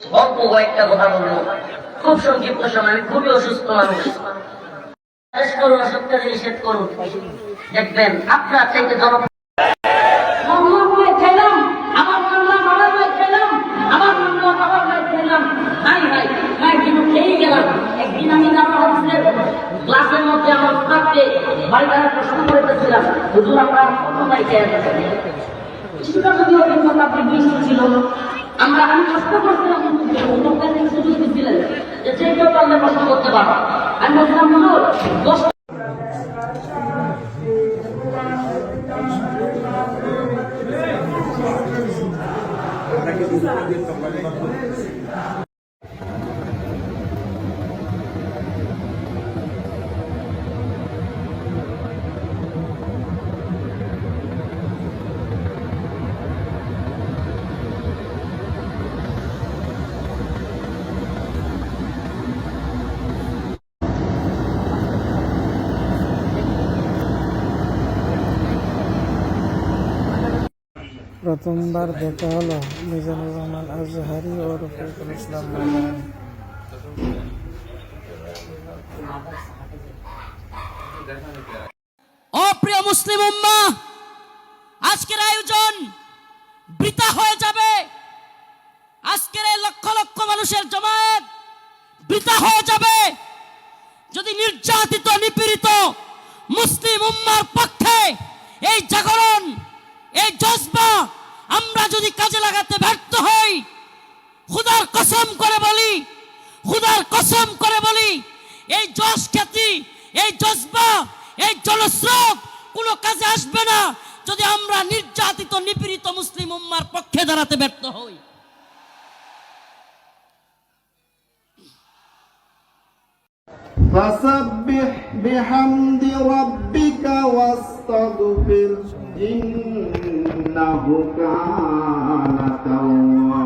অল্প কয়েকটা কথা বলব। খুব সংক্ষিপ্ত সময়, আমি খুবই অসুস্থ মানুষ। করুন অসুখটাকে নিষেধ করুন। দেখবেন, আপনার চাইতে জন করে খেলাম আমার মামলা মামলা করে খেলাম আমার মামলা মামলা করে খেলাম ভাই ভাই ভাই, কিন্তু খেয়ে গেলাম। একদিন আমি আমার হাদিসের ক্লাসের মধ্যে আমার স্টাফকে বাড়িতে প্রশ্ন করেছিলাম, হুজুর, আমরা কত ভাই খেয়ে যদি অভিজ্ঞতা আপনি বৃষ্টি ছিল আমরা আমি কষ্ট লোকটা থেকে সুযোগ দিচ্ছিলেন যে যে কেউ পারলে প্রশ্ন করতে পারো। আমি বলছিলাম দশ প্রথমবার দেখা হলো মিজানুর রহমান আজহারি ও রফিকুল ইসলাম অপ্রিয় মুসলিম উম্মা, আজকের আয়োজন বৃথা হয়ে যাবে। আজকের এই লক্ষ লক্ষ মানুষের জমায়েত বৃথা হয়ে যাবে। যদি নির্যাতিত, নিপীড়িত মুসলিম উম্মার পক্ষে এই জাগরণ এই জজবা আমরা যদি কাজে লাগাতে ব্যর্থ হই খুদার কসম করে বলি খুদার কসম করে বলি এই যশ খ্যাতি এই জজবা এই জনস্রোত কোনো কাজে আসবে না যদি আমরা নির্যাতিত নিপীড়িত মুসলিম উম্মার পক্ষে দাঁড়াতে ব্যর্থ হই فسبح بحمد ربك واستغفر إنه كان توابا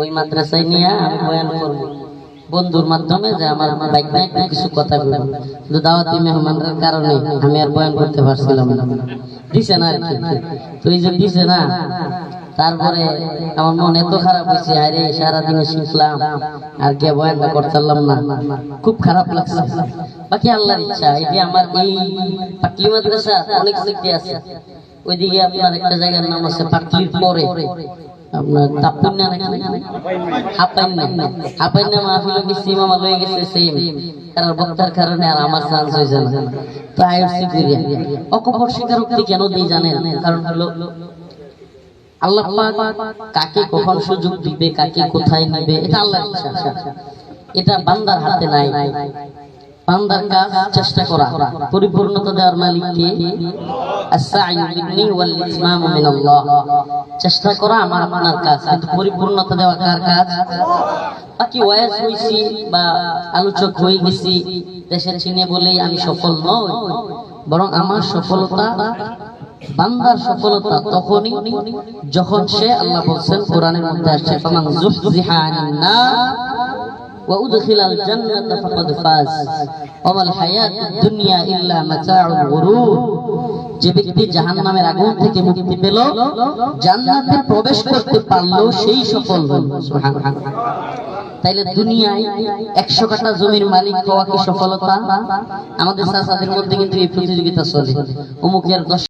ওই মাদ্রাসায় নিয়ে আমি বয়ান করব। বন্ধুর মাধ্যমে যে আমার আমার বাইক বাইক কিছু কথা বলব কিন্তু দাওয়াতি মেহমানের কারণে আমি আর বয়ান করতে পারছিলাম না। দিছে না আর কি তো এই যে দিছে না, তারপরে আমার মন এত খারাপ হয়েছে, আরে সারাদিন শিখলাম আর কে বয়ানটা করতাম না। খুব খারাপ লাগছে। বাকি আল্লাহর ইচ্ছা, এই যে আমার এই পাটলি মাদ্রাসা অনেক স্মৃতি আছে। ওইদিকে আপনার একটা জায়গার নাম আছে পাটলির পরে। আপনার মাহফিল মামা লয়ে গেছে সেম কারণ বক্তার কারণে আর আমার চান্স না। তো স্বীকারোক্তি কেন জানেন? কারণ হলো, আল্লাহ কাকে কখন সুযোগ দিবে, কাকে কোথায় নেবে, এটা আল্লাহর ইচ্ছা। এটা বান্দার হাতে নাই। বান্দার কাজ চেষ্টা করা, পরিপূর্ণতা দেওয়ার মালিক কে? চেষ্টা করা আমার আপনার কাজ, কিন্তু পরিপূর্ণতা দেওয়া কার কাজ? বাকি ওয়াজ হইছি বা আলোচক হয়ে গেছি, দেশের চিনে বলেই আমি সফল নই, বরং আমার সফলতা, বান্দার সফলতা তখনই যখন সে আল্লাহ বলছেন, কোরআনের মধ্যে আসছে وأدخل الجنة فقد فاز وما الحياة الدنيا إلا متاع الغرور যে ব্যক্তি জাহান্নামের আগুন থেকে মুক্তি পেল জান্নাতে প্রবেশ করতে পারলো সেই সফল হল সুবহানাল্লাহ তাইলে দুনিয়ায় একশো কাটা জমির মালিক হওয়া কি সফলতা আমাদের চাষাদের মধ্যে কিন্তু এই প্রতিযোগিতা চলে অমুকের দশ